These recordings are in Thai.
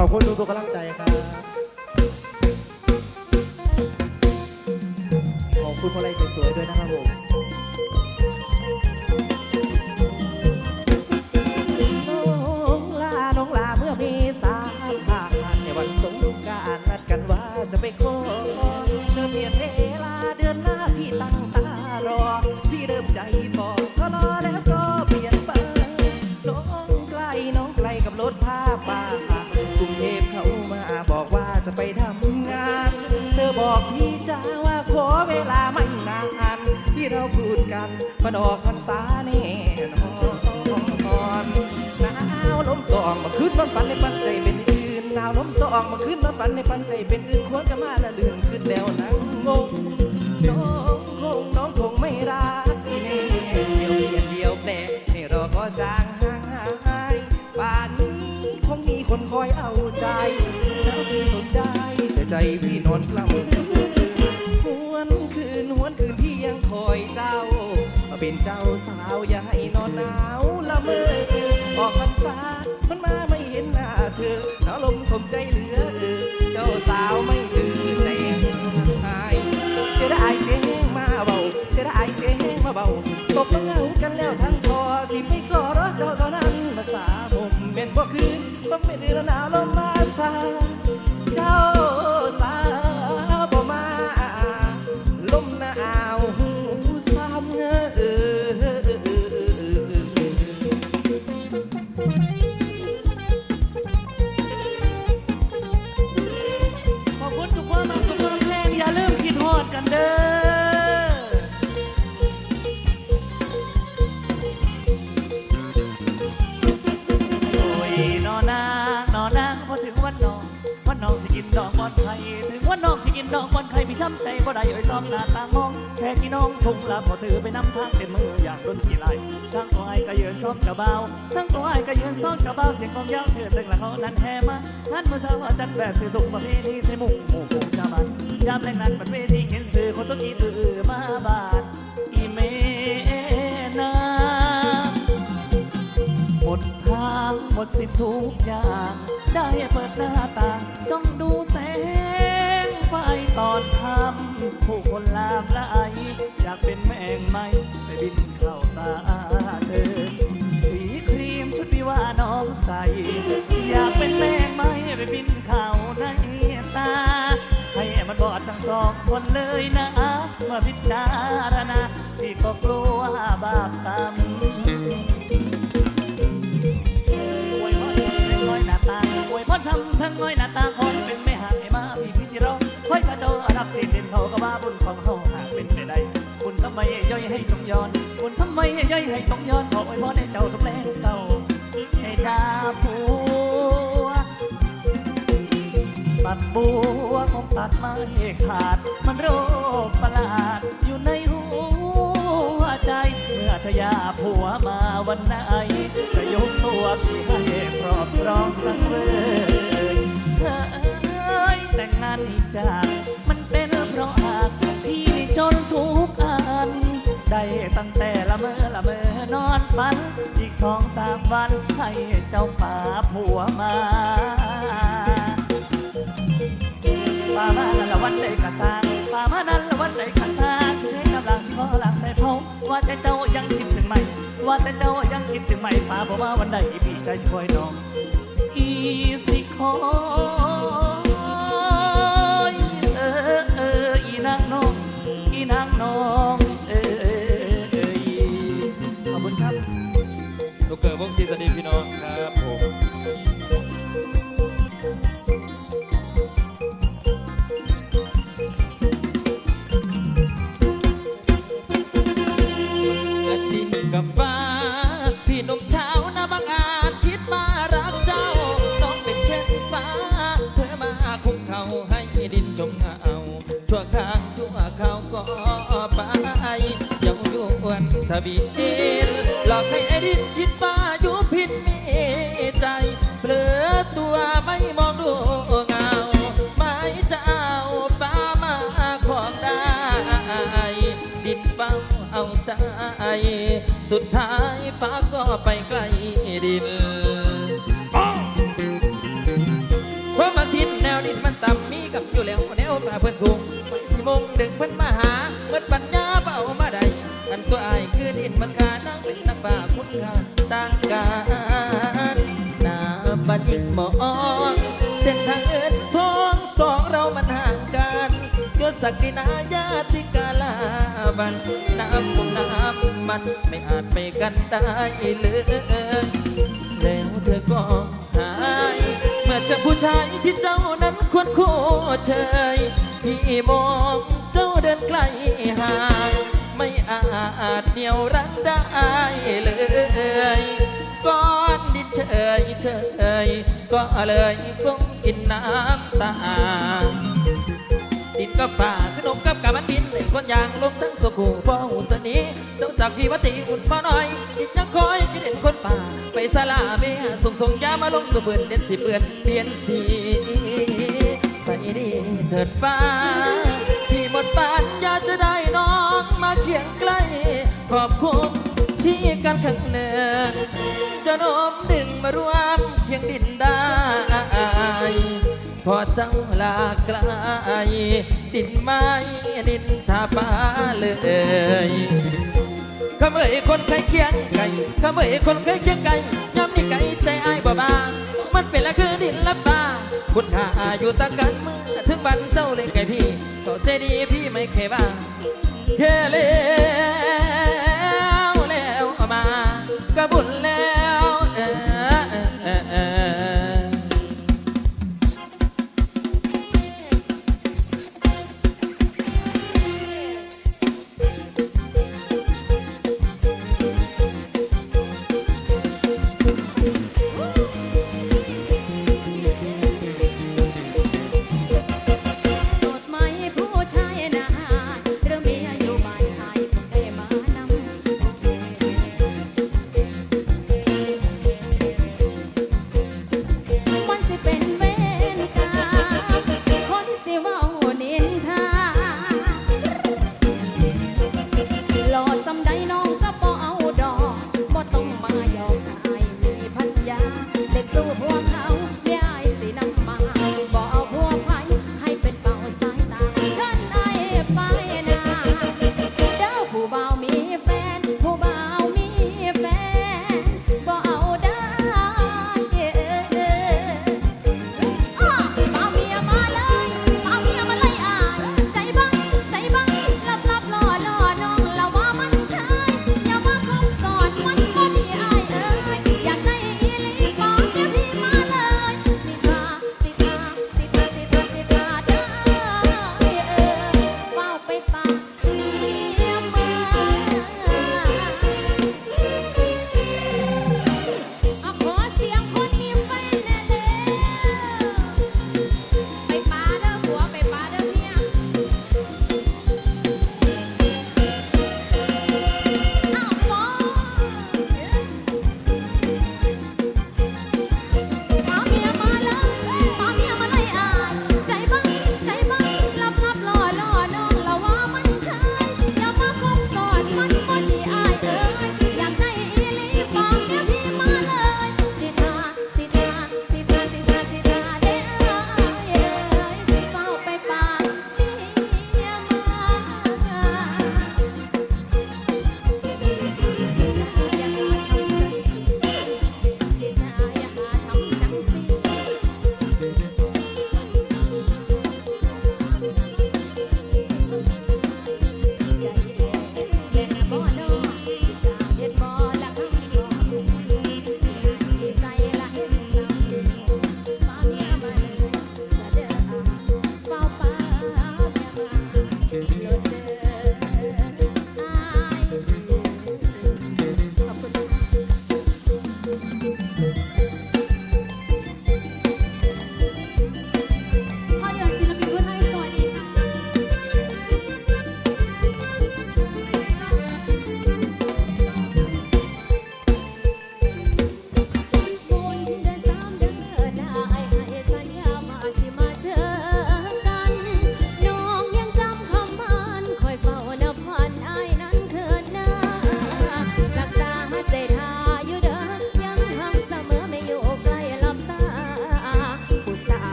ขอบคุณทุกๆกำลังใจครับขอบคุณคนไรสวยๆด้วยนะครับผมน้องลาน้องลาเมื่อมีสามผ่านในวันสงกรารนัดกันว่าจะไปขอเธอเปลี่ยนเวลาเดือนหน้าพี่ตั้งตารอ พี่เริ่มใจบอกก็รอแล้วก็เปลี่ยนไปน้องไกลน้องไกลกับรถผ้าป่า เทพเขามาบอกว่าจะไปทำงาน เธอบอกพี่จ้าว่าขอเวลาไม่นาน ที่เราพูดกันมาดอกพรรษาแน่นอนหนาวลมตองมาคืนนอนฝันในปันใจเป็นอื่นหนาวลมตองมาคืนนอนฝันในปันใจเป็นอื่นควรกันมาละเลื่อนขึ้นแล้วนังงงน้องคงน้องคง พี่นอนกล้ำหวนคืนหวนคืนพี่ยังคอยเจ้า เป็นเจ้าสาวอย่าให้นอนหนาวละเมอออกพรรษามันมาไม่เห็นหน้าเธอหนาวลมคมใจเหลือเออเจ้าสาวไม่ตื่นใจหายเสียดายเสียงมาเบาเสียดายเสียงมาเบาตกเงากันแล้ว ทำใจบ่ได้เอ่ยซ้อมหน้าตามองแค่พี่น้องทุ่งละพอถือไปนำทางเต็มมืออย่างดนตรีไหลทั้งตัวไอ้ก็ยืนซ้อมเจ้าเบาทั้งตัวไอ้ก็ยืนซ้อมเจ้าเบาเสียงกองยาวเถื่อตึงละเขานั้นแห่มาหันมือสาวจัดแบบถือตุกประเพณีไทยมุ่งหมู่ฝูงชาวบ้านยามแรงนั้นบัดเวทีเห็นสื่อคนตัวจีตือมาบานอีเมนาหมดทางหมดสิ้นทุกอย่างได้เปิดหน้าต่าง ผู้คนลามละไออยากเป็นแมงไหมไปบินเข้าตาเธอ สีครีมชุดวิวาน้องใส อยากเป็นแมงไหมไปบินเข้าในตา ให้มันบอดทั้งสองคนเลยนะเมื่อพิจารณาที่ก็กลัว เขาก็ว่าบุญของเขาหากเป็นไปได้บุญทำไมย่อยให้จงย้อนบุญทำไมย่อยให้จงย้อนขออวยพรให้เจ้าทุกแรงเศร้าให้ดาผัวตัดบัวคงตัดไม่ขาด มันโรคประหลาดอยู่ในหัวใจ เมื่อทยาผัวมาวันไหนจะยกตัวพี่ให้ครอบครองสักเลยเฮ้ยแต่งงานอีกจากมัน เป็นเพราะหากพี่จนทุกอัน ได้ตั้งแต่ละเมอละเมอนอนฝัน อีกสองสามวันให้เจ้าป่าผัวมาป่ามานั่นละวันใดกะสร้างป่ามานั่นละวันใดกะสร้างสิให้กำลังสิขอหลังใส่เผาว่าแต่เจ้ายังคิดถึงไหมว่าแต่เจ้ายังคิดถึงไหมป่าบอกว่าวันใดพี่ใจสิคอยน้อง อีสิคอ กเกิดวงศรีสดีพี่น้องครับผมดินกับฟ้า พี่หนุ่มเช้านาบางอาจคิดมารักเจ้า ต้องเป็นเช่นฟ้าเพื่อมาคุกเขาให้ดินชมเงาชั่วครางชั่วเขาวก็ไปเยังยวนทะเบียนหลอกให้ไอ้ดินคิดว่า สุดท้ายฟ้าก็ไปไกลดินเพราะมาทิ้นแนวดินมันต่ำมีกับอยู่แล้วแนวป่าเพื่อนสูงไปสิมงดึงเพื่อนมาหาเมื่อปัญญาเป่ามาได้อันตัวอายคือดินมันขานั่งเป็นนักป่าคุณคาาต่างกันนาบัดยิ่งมองเส้นทางเอื้อทอ ยศศักดินาญาติกาลาบันน้ำคงน้ำมันไม่อาจไปกันได้เลยแล้วเธอก็หายเมื่อเจอผู้ชายที่เจ้านั้นควรคู่เชยพี่มองเจ้าเดินไกลห่างไม่อาจเหนียวรั้งได้เลยก้อนดินเฉยเฉยก็เลยก้มกินน้ำตา กับป่าขนมกับกามันบินในคนยางลงทั้งสกูพ่อหูสนีเจ้าจากพี่วัติอุ่นพ่อน้อยอีกยังคอยคิดเห็นคนป่า ไปสลาเมียส่งส่งยามาลงสุเปืนเด่นสิเปือนเปลี่ยนสีไปดีเถิดฟ้าที่หมดปัญญาจะได้น้องมาเคียงใกล้ ขอบคุณที่กันข้างเนินจะโน้มดึงมารวม พอเจ้าลาไกลดินไม้ดินทาป้าเลยขเมยคนเคยเคียงไก่ขเมยคนเคยเคียงไก่ย้ำนี่ไก่ใจอายบ่บางมันเป็นละคือดินลับตาคุณค่าอยู่ต่างกันเมื่อถึงบันเจ้าเลยไก่พี่ก็ใจดีพี่ไม่เคยบ้าแค่แล้วแล้วมา กระบุญแล้ว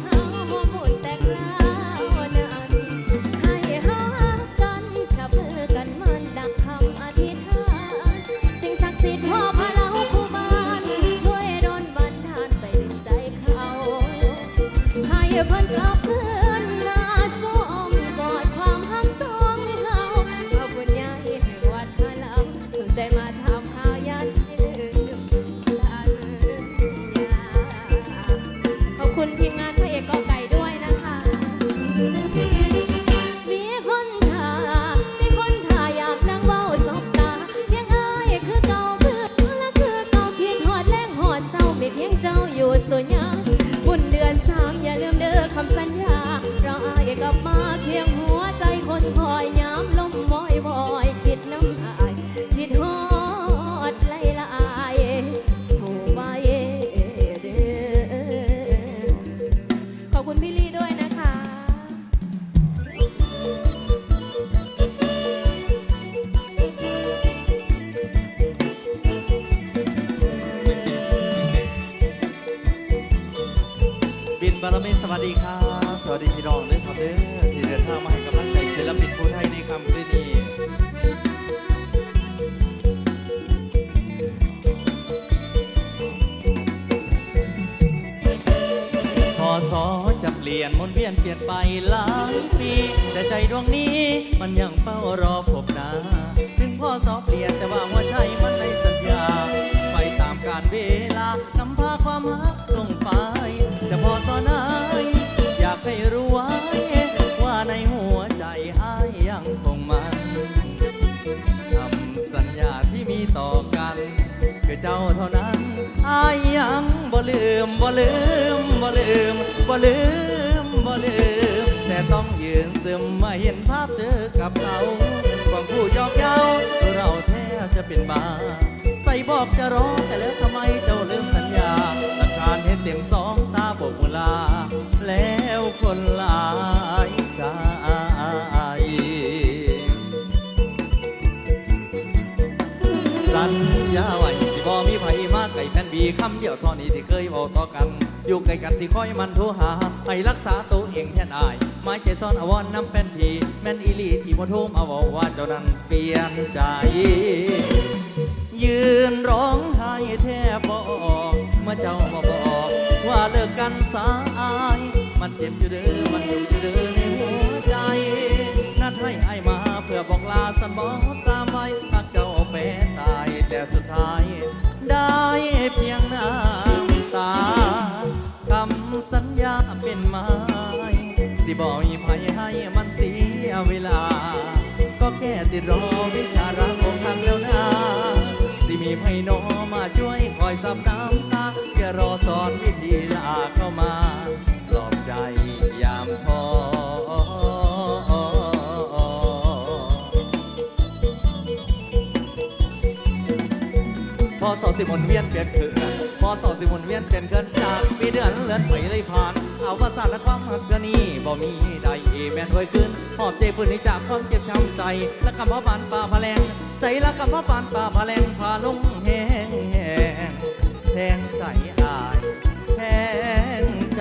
เฮาบ่พูดแต่กล่า ลี่ยนมนเวียนเปลี่ยนไปหลายปี แต่ใจดวงนี้มันยังเฝ้ารอพบหนาถึงพ่อสอเปลี่ยนแต่ว่าหัวใจมันในสัญญา ไปตามกาลเวลานำพาความรักส่งไปจะพอตอนไหนอยากให้รู้ไว้ว่าในหัวใจอ้ายยังคงมันคำสัญญาที่มีต่อกัน คือเจ้าเท่านั้นอ้ายยังบ่ลืมบ่ลืม ลืมบ่ลืมบ่ลืม แต่ต้องยืนซึมมาเห็นภาพเธอกับเขาความผู้ยอกเย้าเราแทบจะเป็นบ้า ใส่บอกจะรอแต่แล้วทำไมเจ้าลืมสัญญาหลักการเห็นเต็มสองตาบกมุลา แล้วคนลายใจสัญญาไว้ มีคำเดียวท่อนี้ที่เคยบอกต่อกัน อยู่ไกลกันสิคอยมันโทรหา ให้รักษาตัวเองแทนอายไม้ใจซ่อนอวรน้ำแป้นพีแม่นอีลีที่บ่โทรมาบอกว่าเจ้านั้นเปลี่ยนใจ ยืนร้องไห้แทบบอกเมื่อเจ้ามาบอก ว่าเลิกกันสาย มันเจ็บอยู่เด้อมันอยู่อยู่เด้อ ติรอวิชารักของทางแล้วนาที่มีไพโนมาช่วยคอยซับน้ำตาแค่รอสอนวิธีลาเข้ามาปลอบใจยามท้อพอสอสิมนเวียนเปลี่ยนคืนพอสอสิมนเวียนเปลี่ยนเกินจากปีเดือนเลือนไปเลยผ่าน เอาว่าสารและความหักกะนี้บ่มีใดแม่นถอยขึ้นหอบเจ็บปืนจากความเจ็บช้ำใจ และคำว่าบานป่าพะแลงใจและคำว่าบานป่าพะแลงพาลงแห้งแห้งแทงใจอายแทงใจ